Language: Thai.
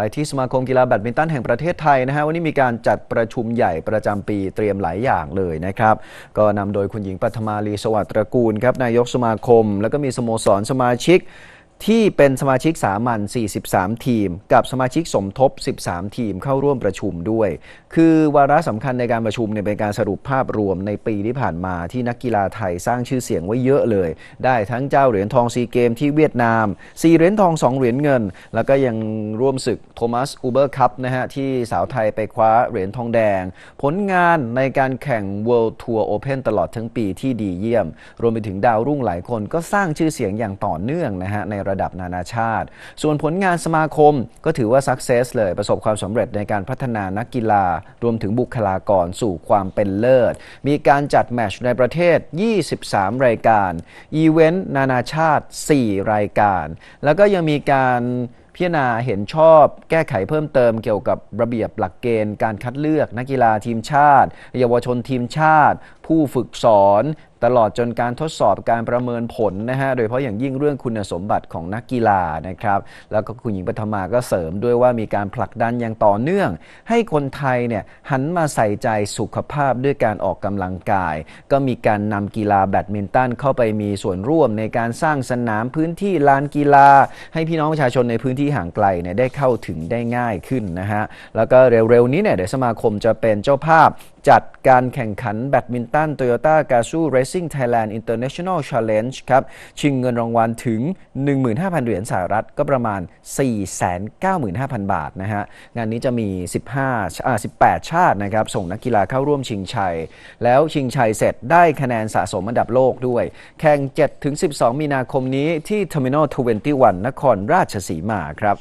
ไปที่สมาคมกีฬาแบดมินตันแห่งประเทศไทยนะฮะวันนี้มีการจัดประชุมใหญ่ประจำปีเตรียมหลายอย่างเลยนะครับ ก็นำโดยคุณหญิงปัทมาลีสวัสดิ์ตระกูลครับนายกสมาคม แล้วก็มีสโมสรสมาชิก ที่เป็นสมาชิกสามัญ 43 ทีม กับสมาชิกสมทบ 13 ทีมเข้าร่วมประชุมด้วย คือวาระสำคัญในการประชุมเนี่ยเป็นการสรุปภาพรวมในปีที่ผ่านมาที่นักกีฬาไทยสร้างชื่อเสียงไว้เยอะเลย ได้ทั้งเจ้าเหรียญทองซีเกมที่เวียดนาม4เหรียญทอง 2 เหรียญเงิน แล้วก็ยังร่วมศึกโทมัสอูเบอร์คัพนะฮะที่สาวไทยไปคว้าเหรียญทองแดง ผลงานในการแข่ง World Tour Open ตลอดทั้งปีที่ดีเยี่ยม รวมไปถึงดาวรุ่งหลายคนก็สร้างชื่อเสียงอย่างต่อเนื่องนะฮะในระดับนานาชาติ ส่วนผลงานสมาคมก็ถือว่า success เลยประสบความสำเร็จในการพัฒนานักกีฬา รวมถึงบุคลากรสู่ความเป็นเลิศ มีการจัดแมตช์ในประเทศ 23 รายการ อีเวนต์นานาชาติ 4 รายการ แล้วก็ยังมีการพิจารณาเห็นชอบแก้ไขเพิ่มเติมเกี่ยวกับระเบียบหลักเกณฑ์การคัดเลือกนักกีฬาทีมชาติ เยาวชนทีมชาติ ผู้ฝึกสอน ตลอดจนการทดสอบการประเมินผลนะฮะ โดยเฉพาะอย่างยิ่งเรื่องคุณสมบัติของนักกีฬานะครับ แล้วก็คุณหญิงปฐมาก็เสริมด้วยว่ามีการผลักดันอย่างต่อเนื่อง ให้คนไทยเนี่ยหันมาใส่ใจสุขภาพด้วยการออกกำลังกาย ก็มีการนำกีฬาแบดมินตันเข้าไปมีส่วนร่วมในการสร้างสนามพื้นที่ลานกีฬา ให้พี่น้องประชาชนในพื้นที่ห่างไกลเนี่ยได้เข้าถึงได้ง่ายขึ้นนะฮะ แล้วก็เร็วๆนี้เนี่ยเดี๋ยวสมาคมจะเป็นเจ้าภาพจัดการแข่งขันแบดมินตัน Toyota Gazoo Racing Thailand International Challenge ครับ ชิงเงินรางวัลถึง 15,000 เหรียญสหรัฐก็ประมาณ 495,000 บาทนะฮะ งานนี้จะมี 15อ่า18 ชาตินะครับ ส่งนักกีฬาเข้าร่วมชิงชัย แล้วชิงชัยเสร็จได้คะแนนสะสมอันดับโลกด้วย แข่ง 7-12 มีนาคมนี้ที่ Terminal 21 นครราชสีมาครับ